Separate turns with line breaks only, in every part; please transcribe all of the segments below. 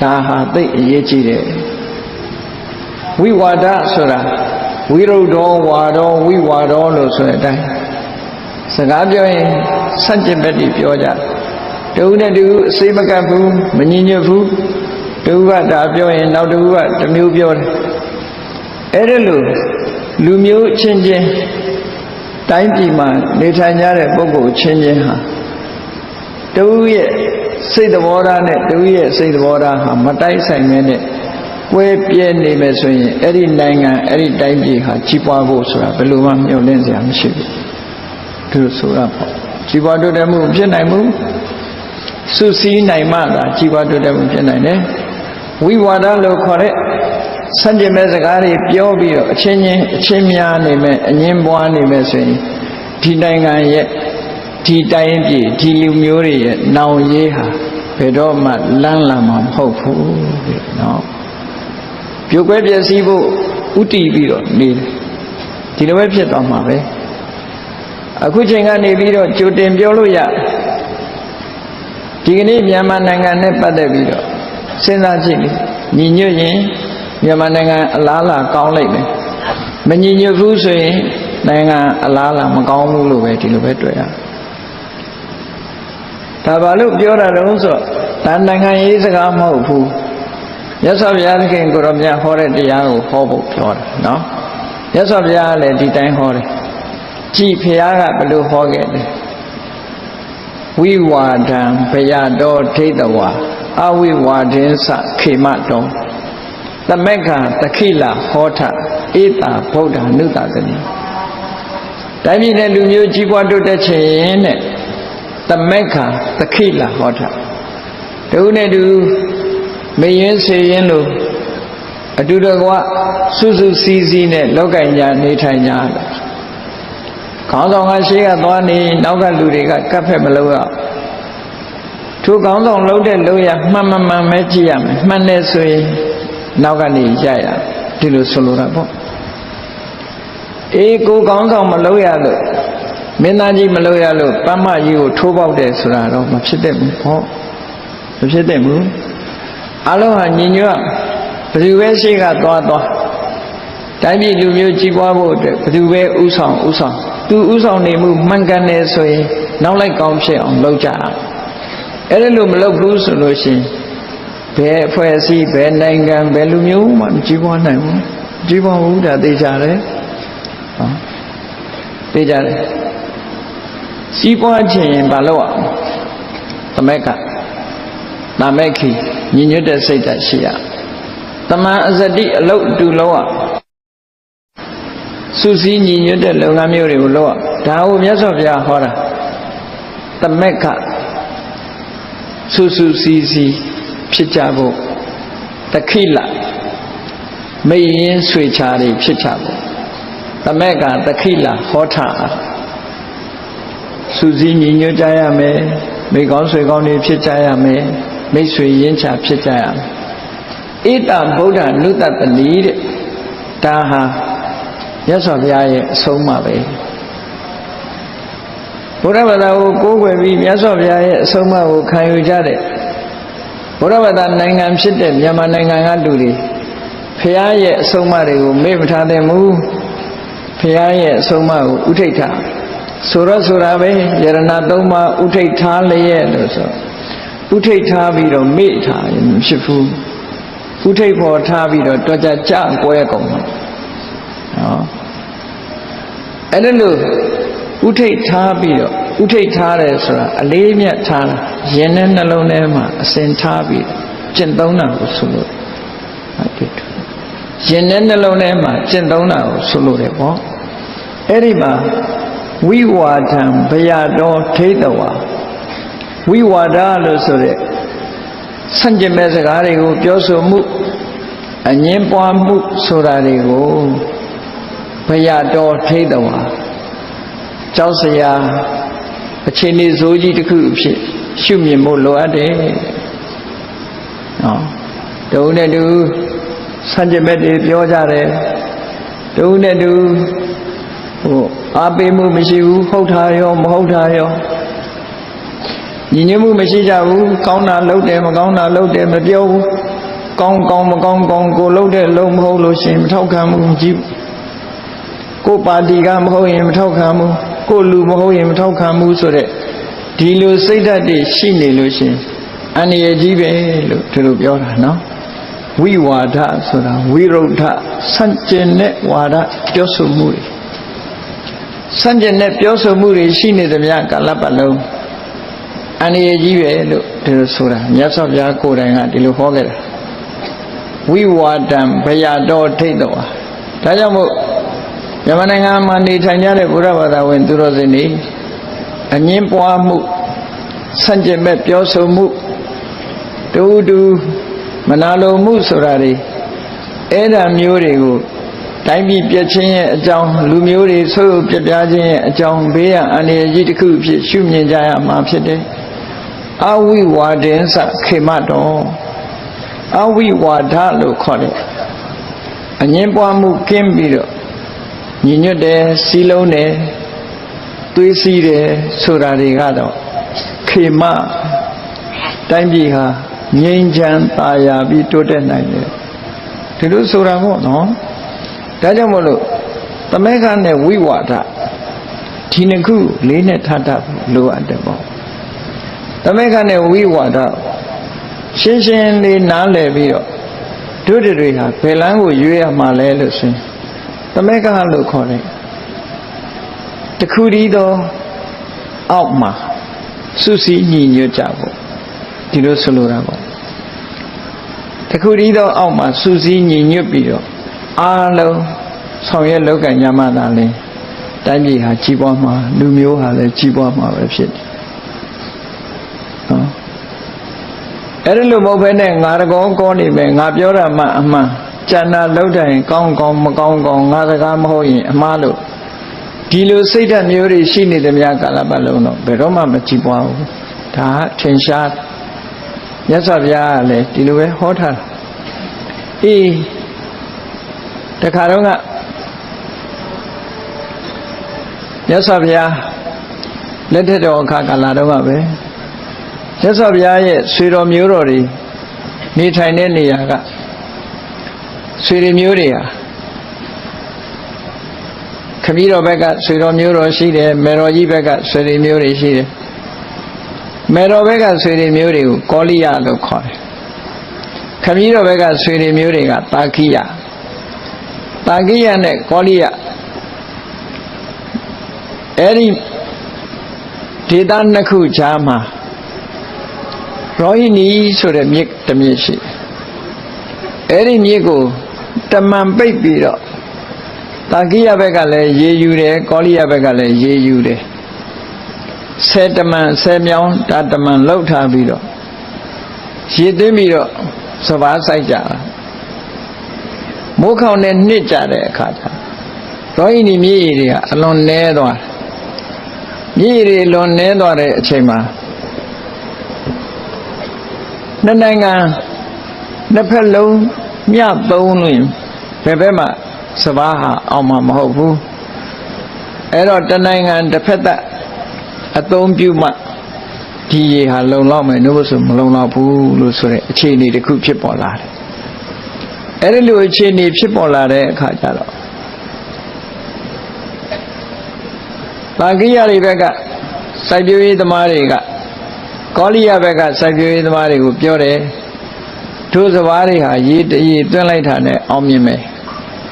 ဒါဟာသိအရေးကြီးတယ်ဝိဝါဒဆိုတာဝိရုဒ္ဓောဝါဒောဝိဝါဒောလို့ဆိုတဲ့အတိုင်းစကားပြောရင်ဆန့်ကျင်ဘက်တွေပြောကြတူနဲ့တူအစိမကပ်ဘူးမငြင်းညွတ်ဘူးတူကဒါပြောရင်နောက်တူကတစ်မျိုးပြောတယ်အဲ့ဒါလို့လူမျိုးချင်းချင်းတိုင်းပြည်မှာနေထိုင်ကြတဲ့ပုဂ္ဂိုလ်ချင်းချင်းဟာတူရဲ့ စိတ်သဘောထားနဲ့တူရဲ့စိတ်သဘောထားဟာမတိုက်ဆိုင်မဲနဲ့ကွဲပြဲနေမယ်ဆိုရင်အဲ့ဒီနိုင်ငံအဲ့ဒီတိုင်းပြည်ဟာကြီးပွားဖို့ဆိုတာဘယ်လိုမှမျှော်လင့်စရာမရှိဘူးသူဆိုရပါကြီးပွားတိုးတက်မှုဖြစ်နိုင်မှုစုစည်းနိုင်မှသာကြီးပွားတိုးတက်မှုဖြစ်နိုင်တယ်ဝိဝါဒလို့ခေါ်တဲ့စัจ jin မဲ့စကားတွေပြောပြီးတော့အချင်းချင်းအချင်းများနေမယ်အငင်းပွားနေမယ်ဆိုရင်ဒီနိုင်ငံရဲ့ ဒီတိုင်းပြည်ဒီလူမျိုးတွေရဲ့နောင်ရေးဟာဘယ်တော့မှလန်းလာမှာမဟုတ်ဘူးတဲ့နော်ပြုတ်ကွဲပြည့်စည်ဖို့ဥတီပြီးတော့နေတယ်ဒီလိုပဲဖြစ်သွားမှာပဲအခုချိန်ကနေပြီးတော့ကြိုတင်ပြောလို့ရဒီကနေ့မြန်မာနိုင်ငံနဲ့ပတ်သက်ပြီးတော့စဉ်းစားကြည့်လေညီညွတ်ရင်မြန်မာနိုင်ငံအလားအလာကောင်းလိမ့်မယ်မညီညွတ်ဘူးဆိုရင်နိုင်ငံအလားအလာမကောင်းဘူးလို့ပဲဒီလိုပဲတွေ့ရတယ် ဒါဘာလို့ပြောတာတုံးဆိုဒါနိုင်ငံရေးစကားမဟုတ်ဘူးရသော်ဘုရားသခင်ကိုရောမြတ်ဟောတဲ့တရားကိုဟောဖို့ပြောတာနော်ရသော်ဘုရားကလည်းဒီတိုင်းဟောတယ်ကြည်ဘုရားကဘယ်လိုဟောခဲ့လဲဝိဝါဒံဘယတော်ဒိဋ္ဌဝါအဝိဝါဒင်းစခေမတော်သမက္ခတခိလဟောထဧတာဗုဒ္ဓနုတသနိတိုင်းပြည်နဲ့လူမျိုးကြီးပွားတိုးတက်ခြင်းတဲ့ သမက္ခတခိလဟောထတူနဲ့တူမရင်စေရင်လို့အတူတကွစုစုစည်းစည်းနဲ့လောက်ကင်ညာနေထိုင်ကြတယ်ခေါင်းဆောင်ကရှေ့ကသွားနေနောက်ကလူတွေကကပ်ဖက်မလို့ရထိုခေါင်းဆောင်လှုပ်တဲ့လှုပ်ရမှန်မှန်မှန်ပဲကြည့်ရမယ်မှန်တယ်ဆိုရင်နောက်ကနေရရဒီလိုဆိုလိုတာပေါ့အေးကိုကောင်းဆောင်မလုပ်ရလို့ မင်းသားကြီးမလုပ်ရလို့ပန်းမကြီးကိုထိုးပေါက်တယ်ဆိုတာတော့မဖြစ်တတ်ဘူးဟောမဖြစ်တတ်ဘူးအလုံးဟာညီညွတ်ဘယ်သူပဲရှိကသွားသွားတိုင်းပြည်လူမျိုးကြီးပွားဖို့အတွက်ဘယ်သူပဲဥဆောင်ဥဆောင်သူဥဆောင်နေမှုမှန်ကန်တယ်ဆိုရင်နောက်လိုက်ကောင်းဖြစ်အောင်လုပ်ကြအောင်အဲ့ဒါလို့မလုပ်ဘူးဆိုလို့ရှိရင်ဘယ်အဖွဲ့အစည်းဘယ်နိုင်ငံဘယ်လူမျိုးမှမကြီးပွားနိုင်ဘူးကြီးပွားဘူးဒါသိကြတယ်ဟောသိကြတယ် ကြီးပွားခြင်းရင်ဘာလို့အောင်သမက်ကနာမက်ခီညီညွတ်တဲ့စိတ်ဓာတ်ရှိရတမန်အဇတိအလုတ်တူလုံးရစူးစီးညီညွတ်တဲ့လုပ်ငန်းမျိုးတွေကိုလုပ်ရဒါကိုမြတ်စွာဘုရားဟောတာသမက်ကစူးစူးစီးစီးဖြစ်ကြဖို့တခိလမိရင်ဆွေချာတွေဖြစ်ကြဖို့သမက်ကတခိလဟောထ စူးစီးညီညွတ်ကြရမယ်မိကောင်းဆွေကောင်းတွေဖြစ်ကြရမယ်မိတ်ဆွေရင်းချဖြစ်ကြရမယ်ဣတဗုဒ္ဓနုတတတိတဲ့ဒါဟာရသော်ဘုရားရဲ့အဆုံးအမပဲဘုရားဘာသာကိုကိုးကွယ်ပြီးမြတ်စွာဘုရားရဲ့အဆုံးအမကိုခံယူကြတဲ့ဘုရားဘာသာနိုင်ငံဖြစ်တဲ့မြန်မာနိုင်ငံကလူတွေဘုရားရဲ့အဆုံးအမတွေကိုမေ့မထားသင့်ဘူးဘုရားရဲ့အဆုံးအမကိုဥထိတ်ထား ဆိုတော့ဆိုတာပဲယရဏသုံးပါးဥထိတ်ထားလျက်လို့ဆိုဥထိတ်ထားပြီးတော့မေ့ထားရင်မဖြစ်ဘူးဥထိတ်ဖို့ထားပြီးတော့တော်ကြကြကွဲကုန်တယ်နော်အဲ့ဒါလို့ဥထိတ်ထားပြီးတော့ဥထိတ်ထားတယ်ဆိုတာအလေးမြတ်ထားတာရင်နဲ့နှလုံးထဲမှာအစဉ်ထားပြီးကျင့်သုံးတာကိုဆိုလို့ဟုတ်ပြီရင်နဲ့နှလုံးထဲမှာကျင့်သုံးတာကိုဆိုလို့တယ်ပေါ့အဲ့ဒီမှာ ဝိဝါဒံဘယတော်ထိတဝါဝိဝါဒလို့ဆိုတဲ့ဆန့်ကျင်မဲ့စကားတွေကိုပြောဆိုမှုအငင်းပွားမှုဆိုတာတွေကိုဘယတော်ထိတဝါကျောက်စရာအခြေအနေဇိုးကြီးတစ်ခုအဖြစ်ရှုမြင်ဖို့လိုအပ်တယ်။နော်တုံးနဲ့တူဆန့်ကျင်ဘက်တွေပြောကြတယ်တုံးနဲ့တူဟို အားပေးမှုမရှိဘူးဟုတ်တာရောမဟုတ်တာရောညီညွတ်မှုမရှိကြဘူးကောင်းတာလုပ်တယ်မကောင်းတာလုပ်တယ်မပြောဘူးကောင်းကောင်းမကောင်းကောင်းကိုလုပ်တဲ့လုံးမဟုတ်လို့ရှိရင်မထောက်ခံဘူးကြည့်ကိုပါတီကမဟုတ်ရင်မထောက်ခံဘူးကိုလူမဟုတ်ရင်မထောက်ခံဘူးဆိုတဲ့ဒီလိုစိတ်ဓာတ်တွေရှိနေလို့ရှိရင်အန္တရာယ်ကြီးပဲလို့ဒီလိုပြောတာနော်ဝိဝါဒဆိုတာဝိရုဒ္ဓစัจကျင်တဲ့ဝါဒပြောဆိုမှုတွေ စัจကျင်တဲ့ပြောဆိုမှုတွေရှိနေသမျှကာလပတ်လုံးအန္တရာယ်ကြီးပဲလို့ဒီလိုဆိုတာမြတ်စွာဘုရားကိုယ်တိုင်ကဒီလိုဟောခဲ့တာဝိဝါဒံဘယတော်ထိတ်တော်ဒါကြောင့်မို့မြန်မာနိုင်ငံမှာနေထိုင်ကြတဲ့ဘုရားဘာသာဝင် သူတော်စင်တွေအငင်းပွားမှုစัจကျင်မဲ့ပြောဆိုမှုတူတူမနာလိုမှုဆိုတာတွေအဲ့ဒါမျိုးတွေကို တိုင်းပြည်ပြည့်ချင်းရဲ့အကြောင်းလူမျိုးတွေဆိုးပြပြခြင်းရဲ့အကြောင်းဘေးရန်အန္တရာယ်ကြီးတစ်ခုဖြစ်ရှုမြင်ကြရမှာဖြစ်တယ်အဝိဝါဒင်္စခေမတော်အဝိဝါဒလို့ခေါ်တယ်အငင်းပွားမှုကင်းပြီးတော့ညီညွတ်တယ်စီးလုံးတယ်သွေးစီးတယ်ဆိုတာတွေကတော့ခေမတိုင်းပြည်ဟာငြိမ်းချမ်းသာယာပြီးတိုးတက်နိုင်တယ်ဒီလိုဆိုတာပေါ့နော် ဒါကြောင့်မလို့တမဲခနဲ့ဝိဝါဒဒီနှစ်ခုလေးနဲ့ထပ်တတ်လိုအပ်တယ်ပေါ့တမဲခနဲ့ဝိဝါဒရှင်းရှင်းလေးနားလည်ပြီးတော့တို့တွေဟာဘယ်လမ်းကိုရွေးရမှာလဲလို့ဆိုရင်တမဲခလို့ခေါ်တယ်တခုတည်းသောအောက်မှာစုစည်းညီညွတ်ကြဖို့ဒီလိုဆိုလိုတာပေါ့တခုတည်းသောအောက်မှာစူးစီးညီညွတ်ပြီးတော့ အားလုံးဆောင်ရွက်လုပ်ကံညမသာလဲတိုင်းပြည်ဟာကြီးပွားမှာလူမျိုးဟာလည်းကြီးပွားမှာပဲဖြစ်တယ်နော်အဲ့ဒါလို့မဟုတ်ဘဲနဲ့ငါတကောကောနေမယ်ငါပြောတာမှအမှန်ကျန်တာလောက်တိုင်ကောင်းကောင်းမကောင်းကောင်းငါစကားမဟုတ်ရင်အမှားလို့ဒီလိုစိတ်ဓာတ်မျိုးတွေရှိနေသမျှကာလပတ်လုံးတော့ဘယ်တော့မှမကြည်ပွားဘူးဒါထင်ရှားမြတ်စွာဘုရားကလည်းဒီလိုပဲဟောထားတာအေး တခါတော့ကမြတ်စွာဘုရားလက်ထက်တော်အခါကာလတော့ကပဲမြတ်စွာဘုရားရဲ့ဆွေတော်မျိုးတော်တွေနေထိုင်တဲ့နေရာကဆွေတွေမျိုးတွေဟာခမည်းတော်ဘက်ကဆွေတော်မျိုးတော်ရှိတယ်မေတော်ကြီးဘက်ကဆွေတွေမျိုးတွေရှိတယ်မေတော်ဘက်ကဆွေတွေမျိုးတွေကိုကောလိယလို့ခေါ်တယ်ခမည်းတော်ဘက်ကဆွေတွေမျိုးတွေကတာခိယ တာခိယနဲ့ကောလိယအဲ့ဒီဒေသနှစ်ခုကြားမှာရောဟိနီဆိုတဲ့မြစ်တစ်မြစ်ရှိအဲ့ဒီမြစ်ကိုတမန်ပိတ်ပြီးတော့တာကိယဘက်ကလည်းရေယူတယ်ကောလိယဘက်ကလည်းရေယူတယ်ဆယ်တမန်ဆယ်မြောင်းတာတမန်လှုပ်ထားပြီးတော့ရေသွင်းပြီးတော့စဘာဆိုင်ကြတာ မိုးခေါင်နဲ့နှစ်ကြတဲ့အခါကျရောဟိနီမြေကြီးတွေကအလွန်နဲသွားမြေကြီးတွေလွန်နဲသွားတဲ့အချိန်မှာနှစ်နိုင်ငံနှစ်ဖက်လုံးမြသုံးလို့ဘယ်ဘက်မှစဘာဟာအောင်မှာမဟုတ်ဘူးအဲ့တော့တနိုင်ငံတစ်ဖက်သက်အသုံးပြုမှဒီရေဟာလုံလောက်မယ်လို့ဆိုမလုံလောက်ဘူးလို့ဆိုတဲ့အခြေအနေတစ်ခုဖြစ်ပေါ်လာတယ် အဲ့ဒီလိုအခြေအနေဖြစ်ပေါ်လာတဲ့အခါကျတော့တာကိယတွေဘက်ကစိုက်ပျိုးရေးသမားတွေကကောလိယဘက်ကစိုက်ပျိုးရေးသမားတွေကိုပြောတယ်တို့စဘာတွေဟာရေတရေတွင်းလိုက်တာနဲ့အောင်မြင်မယ်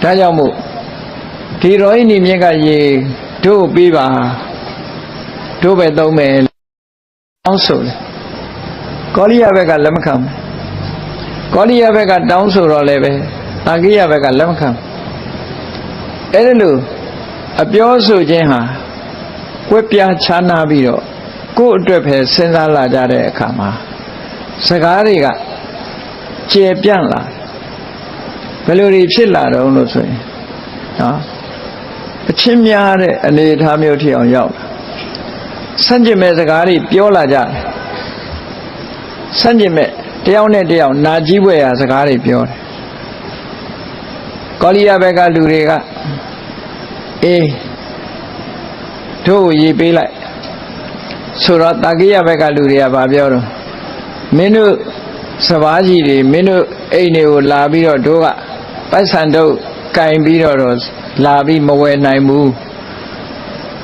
ဒါကြောင့်မို့ဒီရောဟိနီမြစ်ကရေတို့ပေးပါတို့ပဲသုံးမယ်တောင်းဆိုတယ်ကောလိယဘက်ကလက်မခံဘူး ကောလိယဘက်ကတောင်းဆိုတော့လည်းပဲတာကိယဘက်ကလက်မခံအဲ့ဒါလို့အပြောဆိုခြင်းဟာကွက်ပြားခြားနာပြီးတော့ကိုယ့်အတွက်ပဲစဉ်းစားလာကြတဲ့အခါမှာစကားတွေကကျေပြန့်လာဘယ်လိုတွေဖြစ်လာတော့လို့ဆိုရင်နော်အချင်းများတဲ့အနေအထားမျိုးထိအောင်ရောက်လာဆန့်ကျင်မဲ့စကားတွေပြောလာကြတယ်ဆန့်ကျင်မဲ့ တယောက်နဲ့တယောက်နာကြီးွယ်ရာစကားတွေပြောတယ်ကောလိယဘက်ကလူတွေကအေးတို့ရေးပေးလိုက်ဆိုတော့တာကိယဘက်ကလူတွေကဗာပြောတော့မင်းတို့စပားကြီးတွေမင်းတို့အိမ်တွေကိုလာပြီးတော့တို့ကပိုက်ဆံတို့ကင်ပြီးတော့တော့လာပြီးမဝယ်နိုင်ဘူး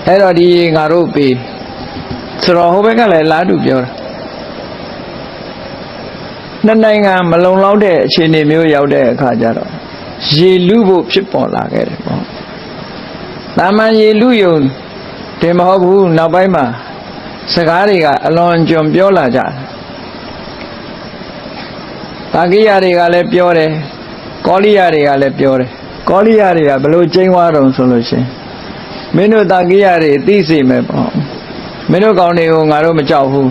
အဲ့တော့ဒီငါတို့ပေးဆိုတော့ဟိုဘက်ကလည်းလာတူပြောတာ နှစ်နိုင်ငံမလုံလောက်တဲ့အခြေအနေမျိုးရောက်တဲ့အခါကျတော့ရေလူဖို့ဖြစ်ပေါ်လာခဲ့တယ်ပေါ့။တာမန်ရေလူယုံတင်မဟုတ်ဘူးနောက်ပိုင်းမှာစကားတွေကအလွန်ကြုံပြောလာကြတယ်။တာကိယတွေကလည်းပြောတယ်။ကောလိယတွေကလည်းပြောတယ်။ကောလိယတွေကဘလို့ကျင်းသွားတုံဆိုလို့ရှိရင်မင်းတို့တာကိယတွေသိစေမယ်ပေါ့။မင်းတို့ကောင်းတွေကိုငါတို့မကြောက်ဘူး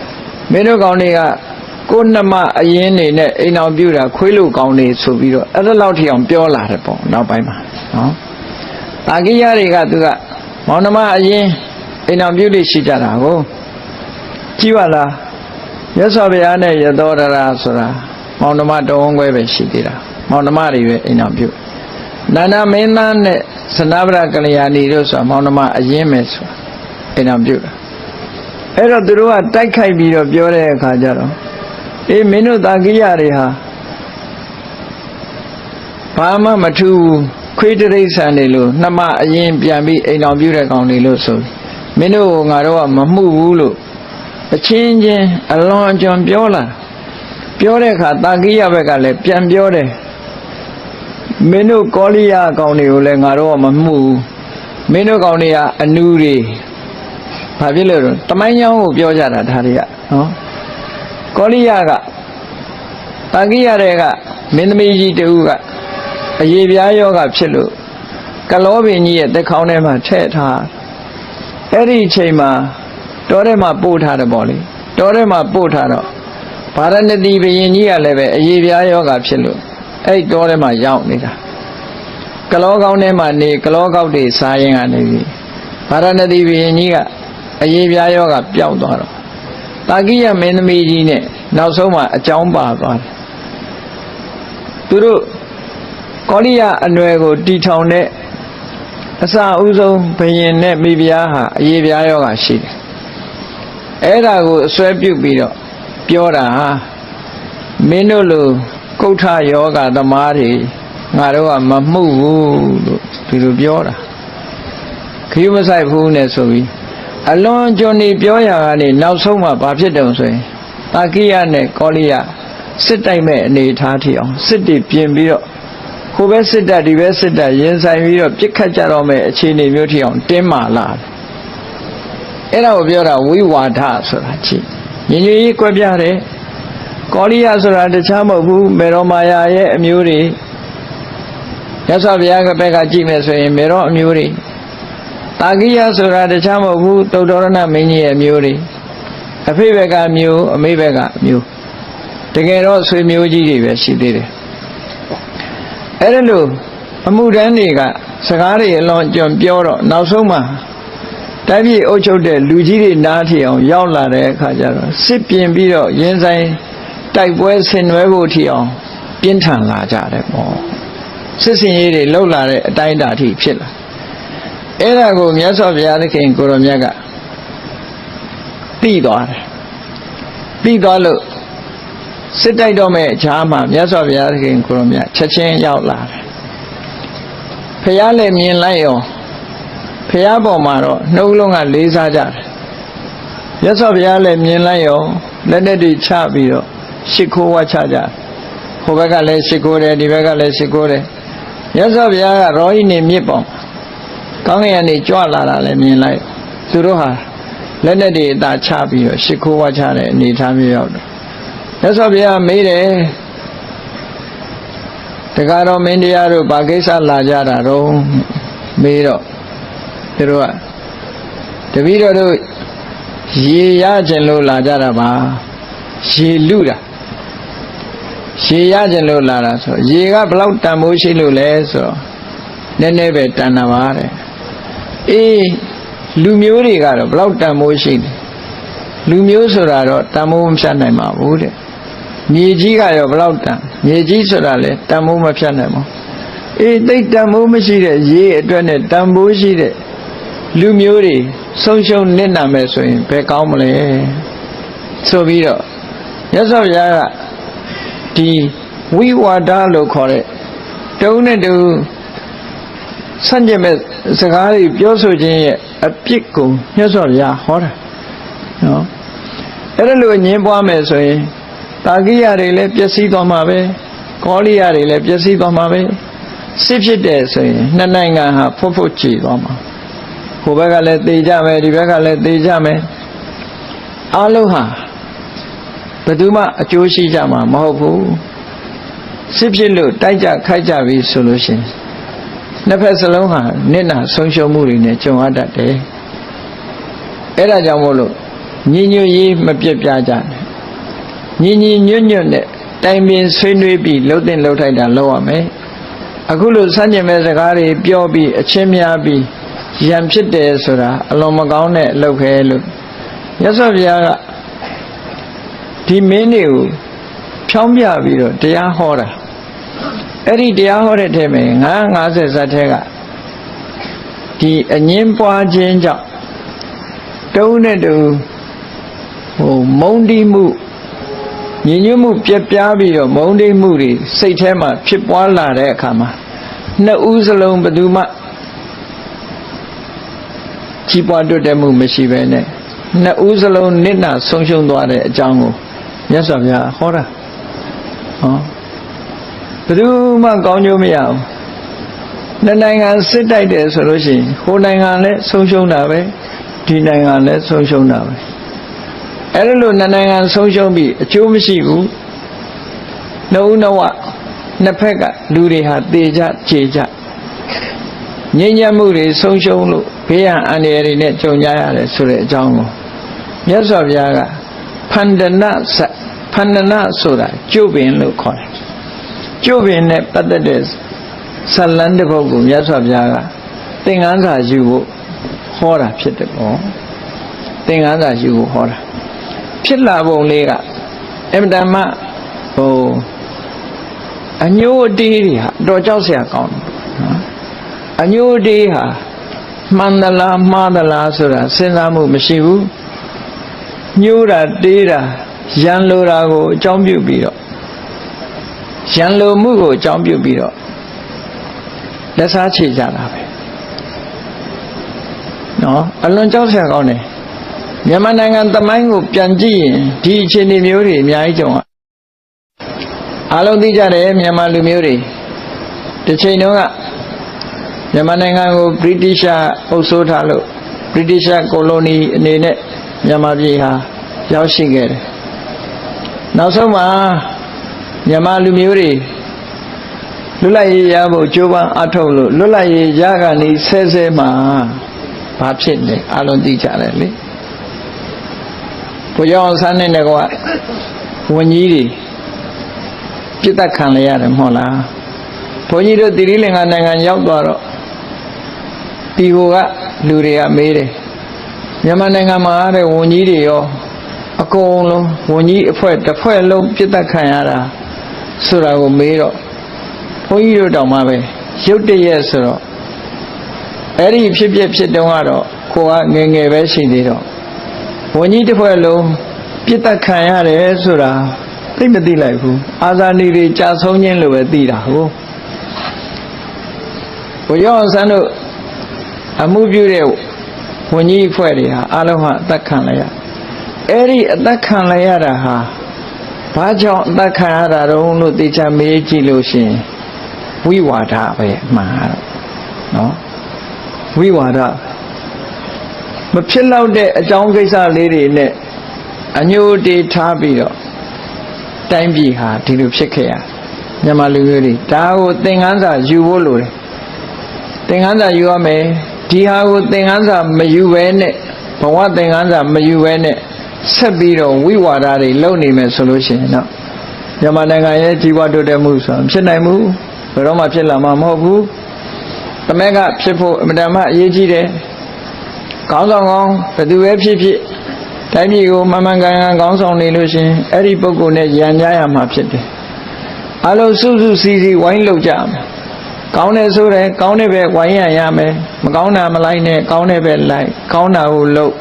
။မင်းတို့ကောင်းတွေက ကိုယ်နှမအရင်နေနဲ့အိမ်အောင်ပြူတာခွေးလူကောင်းနေဆိုပြီးတော့အဲ့ဒါလောက်ထိအောင်ပြောလာတယ်ပေါ့နောက်ပိုင်းမှာနော်။တာကိယတွေကသူကမောင်နှမအရင်အိမ်အောင်ပြုလိရှိကြတာကိုကြည့်ပါလားမြတ်စွာဘုရားနဲ့ရသောဒရာဆိုတာမောင်နှမတော်ဝန်ခွဲပဲရှိသေးတာမောင်နှမတွေပဲအိမ်အောင်ပြုနာနာမင်းသားနဲ့သနဗရကလျာဏီတို့ဆိုတာမောင်နှမအရင်ပဲဆိုတာအိမ်အောင်ပြုတာအဲ့တော့သူတို့ကတိုက်ခိုက်ပြီးတော့ပြောတဲ့အခါကျတော့ အေးမင်းတို့တာကိယတွေဟာဘာမှမထူးဘူးခွေးတရိษံတွေလို့နှမအရင်ပြန်ပြီးအိမ်အောင်ပြုတဲ့ကောင်တွေလို့ဆိုမင်းတို့ငါတို့ကမမှုဘူးလို့အချင်းချင်းအလွန်အကျွံပြောလာပြောတဲ့အခါတာကိယဘက်ကလည်းပြန်ပြောတယ်မင်းတို့ကောလိယကောင်တွေကိုလည်းငါတို့ကမမှုဘူးမင်းတို့ကောင်တွေကအနူတွေဘာဖြစ်လို့လဲတမိုင်းချောင်းကိုပြောကြတာဒါတွေကနော် ကောလိယကတာကိယတွေကမင်းသမီးကြီးတူကအရေပြားယောဂဖြစ်လို့ကလောပင်ကြီးရဲ့တက်ခေါင်းထဲမှာထည့်ထားအဲ့ဒီအချိန်မှာတောထဲမှာပို့ထားတယ်ပေါ့လေတောထဲမှာပို့ထားတော့ဗာရဏသီဘယင်ကြီးကလည်းပဲအရေပြားယောဂဖြစ်လို့အဲ့တောထဲမှာရောက်နေတာကလောကောင်းထဲမှာနေကလောကောက်တွေစားရင်ကနေပြီဗာရဏသီဘယင်ကြီးကအရေပြားယောဂပျောက်သွားတော့ တာကိယမင်းသမီးကြီးနဲ့နောက်ဆုံးမှာအကြောင်းပါသွားတယ်သူတို့ကောလိယအနွယ်ကိုတီထောင်တဲ့အစအဦးဆုံးဘယင်နဲ့မိဖုရားဟာအရေးပြားယောဂရှိတယ်အဲ့ဒါကိုအစွဲပြုတ်ပြီးတော့ပြောတာဟာမင်းတို့လိုကုဋ္ဌယောဂသမားတွေငါတို့ကမမှုဘူးလို့ဒီလိုပြောတာခရီးမဆိုင်ဘူးနဲ့ဆိုပြီး အလွန်ကျွံနေပြောရတာနေနောက်ဆုံးမှဘာဖြစ်တုံဆိုရင်တာကိယနဲ့ကောလိယစစ်တိုက်မဲ့အနေထားထီအောင်စစ်တွေပြင်ပြီးတော့ဟိုဘက်စစ်တပ်ဒီဘက်စစ်တပ်ရင်ဆိုင်ပြီးတော့ပြစ်ခတ်ကြတော့မဲ့အခြေအနေမျိုးထီအောင်တင်းမာလာတယ်အဲ့ဒါကိုပြောတာဝိဝါဒဆိုတာကြည့်ညီညီကြီးကွက်ပြတယ်ကောလိယဆိုတာတခြားမဟုတ်ဘူးမေရောမာယာရဲ့အမျိုးတွေရသော်ဘုရားကဘက်ကကြည့်မယ်ဆိုရင်မေရောအမျိုးတွေ တာကိယဆိုတာတခြားမဟုတ်ဘူးတုတ်တော်ရဏမင်းကြီးရဲ့မျိုးတွေအဖေဘက်ကမျိုးအမေဘက်ကမျိုးတကယ်တော့ဆွေမျိုးကြီးတွေပဲရှိသေးတယ်အဲ့ဒါလို့အမှုတန်းတွေကစကားတွေအလွန်ကြုံပြောတော့နောက်ဆုံးမှာတိုင်းပြည်အုပ်ချုပ်တဲ့လူကြီးတွေနားထီအောင်ရောက်လာတဲ့အခါကျတော့စစ်ပြင်ပြီးတော့ရင်းဆိုင်တိုက်ပွဲဆင်နွှဲဖို့ထီအောင်ပြင်းထန်လာကြတယ်ပေါ့စစ်စင်ရေးတွေလှုပ်လာတဲ့အတိုင်းအတာထိဖြစ်လာ အဲ့ဒါကိုမြတ်စွာဘုရားသခင်ကိုရောမြတ်ကသိသွားတယ်သိသွားလို့စစ်တိုက်တော့မဲ့အခြားမှာမြတ်စွာဘုရားသခင်ကိုရောမြတ်ချက်ချင်းရောက်လာတယ်ဖះလည်းမြင်လိုက်ရောဖះပေါ်မှာတော့နှုတ်လုံးကလေးစားကြတယ်မြတ်စွာဘုရားလည်းမြင်လိုက်ရောလက်နဲ့တွေချပြီးတော့ရှ िख ိုးဝါချကြတယ်ဟိုဘက်ကလည်းရှ िख ိုးတယ်ဒီဘက်ကလည်းရှ िख ိုးတယ်မြတ်စွာဘုရားကရောဟိနေမြစ်ပေါ် ကောင်းကင်ကနေကြွလာတာလည်းမြင်လိုက်သူတို့ဟာလက်နဲ့တွေအသာချပြီးတော့ရှ िख ိုးဝါချတဲ့အနေအထားမျိုးရောက်တယ်မြတ်စွာဘုရားမေးတယ်တကားတော်မင်းတရားတို့ဘာကိစ္စလာကြတာတော့မေးတော့သူတို့ကတပည့်တော်တို့ရေရခြင်းလို့လာကြတာပါရေလူတာရေရခြင်းလို့လာတာဆိုရေကဘလောက်တန်ဖိုးရှိလို့လဲဆိုတော့နည်းနည်းပဲတန်တာပါတဲ့ အေးလူမျိုးတွေကတော့ဘလောက်တန်ဖိုးရှိတယ်လူမျိုးဆိုတာတော့တန်ဖိုးမဖြတ်နိုင်ပါဘူးတဲ့မြေကြီးကရောဘလောက်တန်မြေကြီးဆိုတာလေတန်ဖိုးမဖြတ်နိုင်ဘူးအေးသိတန်ဖိုးမရှိတဲ့ရေအတွက်နဲ့တန်ဖိုးရှိတဲ့လူမျိုးတွေဆုံးရှုံးနစ်နာမယ်ဆိုရင်ဘယ်ကောင်းမလဲဆိုပြီးတော့ရသော်ဘုရားကဒီဝိဝါဒလို့ခေါ်တဲ့တုံးနဲ့တူ ဆန့်ကျင်မဲ့စကားတွေပြောဆိုခြင်းရဲ့အပြစ်ကိုမြတ်စွာဘုရားဟောတာနော်အဲ့ဒါလို့ညင်းပွားမယ်ဆိုရင်တာကိယတွေလည်းပျက်စီးသွားမှာပဲကောလိယတွေလည်းပျက်စီးသွားမှာပဲစစ်ဖြစ်တယ်ဆိုရင်နှစ်နိုင်ငံဟာဖွတ်ဖွတ်ကြည်သွားမှာဟိုဘက်ကလည်းသေကြမယ်ဒီဘက်ကလည်းသေကြမယ်အလုံးဟာဘယ်သူမှအကျိုးရှိကြမှာမဟုတ်ဘူးစစ်ဖြစ်လို့တိုက်ကြခိုက်ကြပြီဆိုလို့ရှိရင် နှစ်ဖက်စလုံးဟာနစ်နာဆုံးရှုံးမှုတွေနဲ့ကြုံရတတ်တယ်အဲ့ဒါကြောင့်မို့လို့ညီညွတ်ရေးမပြတ်ပြားကြနဲ့ညီညီညွတ်ညွတ်နဲ့တိုင်ပင်ဆွေးနွေးပြီးလှုပ်တင်လှုပ်ထိုက်တာလုပ်ရမယ်အခုလို့စัญญင်မဲ့စကားတွေပြောပြီးအချင်းများပြီးရံဖြစ်တယ်ဆိုတာအလွန်မကောင်းတဲ့အလုပ်ခဲလို့ရသော်ဘုရားကဒီမင်းတွေကိုဖြောင်းပြပြီးတော့တရားဟောတာ အဲ့ဒီတရားဟောတဲ့ထဲမှာ950ဇတ်ထဲကဒီအငင်းပွားခြင်းကြောင့်တုံးနဲ့တူဟိုမုံတီးမှုညဉ့်ညွတ်မှုပြက်ပြားပြီးတော့မုံတိတ်မှုတွေစိတ်ထဲမှာဖြစ်ပွားလာတဲ့အခါမှာနှစ်ဦးစလုံးဘယ်သူမှကြီးပွားတွတ်တဲ့မှုမရှိဘဲနဲ့နှစ်ဦးစလုံးနစ်နာဆုံးရှုံးသွားတဲ့အကြောင်းကိုမြတ်စွာဘုရားဟောတာဟော ဘယ်သူမှကောင်းကျိုးမရဘူးနှစ်နိုင်ငံစစ်တိုက်တယ်ဆိုလို့ရှိရင်ဟိုနိုင်ငံလည်းဆုံးရှုံးတာပဲဒီနိုင်ငံလည်းဆုံးရှုံးတာပဲအဲ့ဒါလို့နှစ်နိုင်ငံဆုံးရှုံးပြီးအကျိုးမရှိဘူးနှုတ်နှဝနှစ်ဖက်ကလူတွေဟာတေကြခြေကြငြိမ်းချမ်းမှုတွေဆုံးရှုံးလို့ဘေးရန်အန္တရာယ်တွေနဲ့ကြုံကြရတယ်ဆိုတဲ့အကြောင်းကိုမြတ်စွာဘုရားကဖန္ဒနစဖန္ဒနဆိုတာကျုပ်ပင်လို့ခေါ်တယ် ကျုပ်ပင်နဲ့ပတ်သက်တဲ့ဇလန်းတစ်ပုဒ်ကိုမြတ်စွာဘုရားကသင်္ကန်းစာယူဖို့ဟောတာဖြစ်တယ်ပေါ့သင်္ကန်းစာယူဖို့ဟောတာဖြစ်လာပုံလေးကအင်မတန်မှဟိုအညိုးအတေးတွေဟာတော်ကြောက်စရာကောင်းတယ်နော်အညိုးအတေးဟာမှန်သလားမှားသလားဆိုတာစဉ်းစားမှုမရှိဘူးညိုးတာတေးတာရန်လိုတာကိုအကြောင်းပြုပြီးတော့ ရန်လိုမှုကိုအကြောင်းပြုပြီးတော့လက်စားချေကြတာပဲနော်အလွန်ကြောက်စရာကောင်းတယ်မြန်မာနိုင်ငံသမိုင်းကိုပြန်ကြည့်ရင်ဒီအခြေအနေမျိုးတွေအများကြီးကြုံရအားလုံးသိကြတယ်မြန်မာလူမျိုးတွေတစ်ချိန်တုန်းကမြန်မာနိုင်ငံကိုဗြိတိရှအုပ်စိုးထားလို့ဗြိတိရှကိုလိုနီအနေနဲ့မြန်မာပြည်ဟာရောက်ရှိခဲ့တယ်နောက်ဆုံးမှာ မြန်မာလူမျိုးတွေလွတ်လပ်ရေးရဖို့ကြိုးပမ်းအထောက်လို့လွတ်လပ်ရေးရကနေဆဲဆဲမှာဘာဖြစ်လဲအလုံးသိကြတယ်လေကိုရောအောင်ဆန်းနေတဲ့ကွာဝန်ကြီးတွေပြစ်တက်ခံရရတယ်မဟုတ်လားဘုန်းကြီးတို့တိရိလင်္ကာနိုင်ငံရောက်သွားတော့တီဟိုကလူတွေကမေးတယ်မြန်မာနိုင်ငံမှာတဲ့ဝန်ကြီးတွေရောအကုန်လုံးဝန်ကြီးအဖွဲ့တစ်ဖွဲ့လုံးပြစ်တက်ခံရတာ ဆိုတာကိုမေးတော့ဘုန်းကြီးတို့တောင်မှပဲရုတ်တရက်ဆိုတော့အဲ့ဒီဖြစ်ဖြစ်ဖြစ်တုန်းကတော့ကိုကငယ်ငယ်ပဲရှိသေးတော့ဝန်ကြီးတစ်ဖွဲ့လုံးပြစ်တက်ခံရတယ်ဆိုတာသိမသိလိုက်ဘူးအာဇာနည်တွေကြာဆုံးခြင်းလို့ပဲသိတာဟုတ်ဘုရားဆန်းတို့အမှုပြုတဲ့ဝန်ကြီးအဖွဲ့တွေဟာအလုံးဟာအသက်ခံလိုက်ရအဲ့ဒီအသက်ခံလိုက်ရတာဟာ ဘာကြောင့်အသက်ခံရတာတုံးလို့သိချမေးကြည့်လို့ရှင်ဝိဝါဒပဲမှားတော့နော်ဝိဝါဒမဖြစ်တော့တဲ့အကြောင်းကိစ္စလေးတွေနဲ့အညိုတေထားပြီးတော့တိုင်းပြည်ဟာဒီလိုဖြစ်ခဲ့ရမြန်မာလူမျိုးတွေဒါကိုသင်္ကန်းစာယူဖို့လိုတယ်သင်္ကန်းစာယူရမယ်ဒီဟာကိုသင်္ကန်းစာမယူဘဲနဲ့ဘဝသင်္ကန်းစာမယူဘဲနဲ့ ဆက်ပြီးတော့ဝိဝါဒတွေလုပ်နေမယ်ဆိုလို့ရှိရင်တော့မြန်မာနိုင်ငံရဲ့ကြီးပွားတိုးတက်မှုဆိုတာဖြစ်နိုင်မှုဘယ်တော့မှဖြစ်လာမှာမဟုတ်ဘူးတမက်ကဖြစ်ဖို့အမှန်တမ်းအရေးကြီးတယ်ကောင်းဆောင်ကောင်းဘယ်သူပဲဖြစ်ဖြစ်တိုင်းပြည်ကိုမမှန်ကန်ကန်ကောင်းဆောင်နေလို့ရှင်အဲ့ဒီပုဂ္ဂိုလ်နဲ့ရန်ကြရမှာဖြစ်တယ်အလုံးစုစုစည်းစည်းဝိုင်းလုပ်ကြမယ်ကောင်းတယ်ဆိုတယ်ကောင်းတဲ့ပဲဝိုင်းရရမယ်မကောင်းတာမလိုက်နဲ့ကောင်းတဲ့ပဲလိုက်ကောင်းတာကိုလုပ်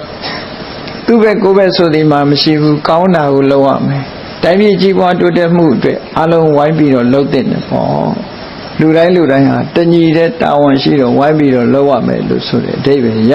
သူ့ဘက်ကိုယ့်ဘက်ဆိုဒီမှာမရှိဘူးကောင်းတာကိုလုပ်ရမယ်တိုင်းပြည်ကြီးပွားတိုးတက်မှုအတွက်အလုံးဝိုင်းပြီးတော့လုပ်တဲ့တယ်ပေါ့လူတိုင်းလူတိုင်းဟာတညီတဲ့တာဝန်ရှိတော့ဝိုင်းပြီးတော့လုပ်ရမယ်လို့ဆိုတဲ့အဓိပ္ပာယ်ရ